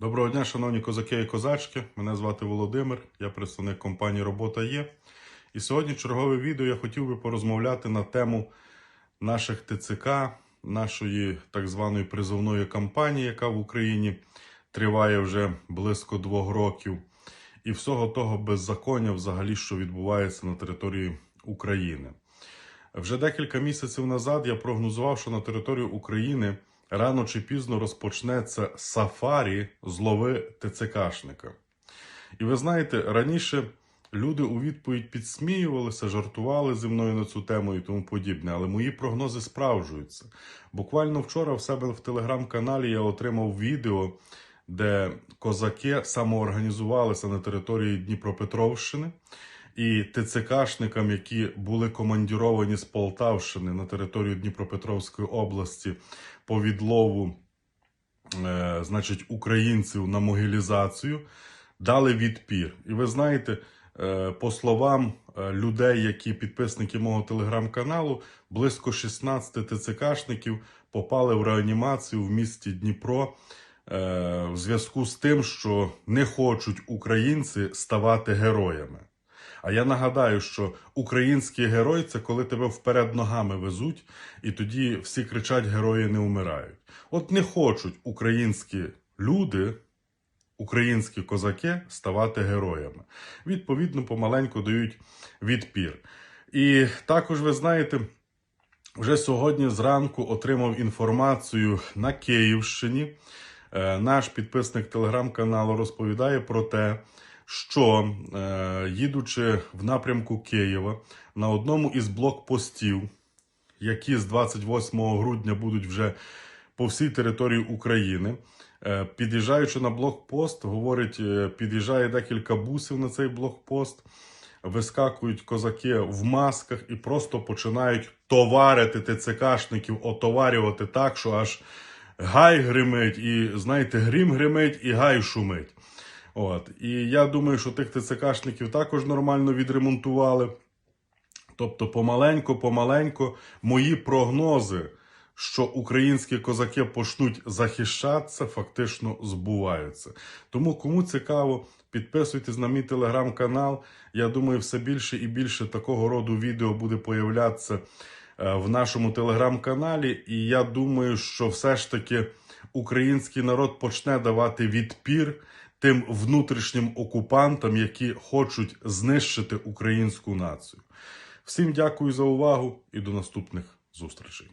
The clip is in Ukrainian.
Доброго дня, шановні козаки і козачки. Мене звати Володимир, я представник компанії Робота є. І сьогодні чергове відео я хотів би порозмовляти на тему наших ТЦК, нашої так званої призовної кампанії, яка в Україні триває вже близько двох років, і всього того беззаконня, взагалі, що відбувається на території України. Вже декілька місяців назад я прогнозував, що на території України рано чи пізно розпочнеться сафарі злови ТЦКшника. І ви знаєте, раніше люди у відповідь підсміювалися, жартували зі мною на цю тему і тому подібне, але мої прогнози справджуються. Буквально вчора в себе в телеграм-каналі я отримав відео, де козаки самоорганізувалися на території Дніпропетровщини. І ТЦКшникам, які були командіровані з Полтавщини на територію Дніпропетровської області по відлову, е, значить, українців на могилізацію, дали відпір. І ви знаєте, е, по словам е, людей, які підписники мого телеграм-каналу, близько 16 ТЦКшників попали в реанімацію в місті Дніпро. е, В зв'язку з тим, що не хочуть українці ставати героями. А я нагадаю, що український герой це коли тебе вперед ногами везуть, і тоді всі кричать: герої не вмирають. От не хочуть українські люди, українські козаки ставати героями. Відповідно, помаленьку дають відпір. І також ви знаєте. Вже сьогодні зранку отримав інформацію на Київщині. Е, Наш підписник телеграм-каналу розповідає про те, що е, їдучи в напрямку Києва на одному із блокпостів, які з 28 грудня будуть вже по всій території України, е, під'їжджаючи на блокпост, говорить, е, під'їжджає декілька бусів на цей блокпост. Вискакують козаки в масках і просто починають товарити ТЦКшників, отоварювати так, що аж гай гримить, і знаєте, грім гримить, і гай шумить. От. І я думаю, що тих ТЦКшників також нормально відремонтували. Тобто, помаленько, помаленько, мої прогнози, що українські козаки почнуть захищатися, фактично збуваються. Тому, кому цікаво, підписуйтесь на мій телеграм-канал. Я думаю, все більше і більше такого роду відео буде появлятися е, в нашому телеграм-каналі. І я думаю, що все ж таки український народ почне давати відпір тим внутрішнім окупантам, які хочуть знищити українську націю. Всім дякую за увагу і до наступних зустрічей.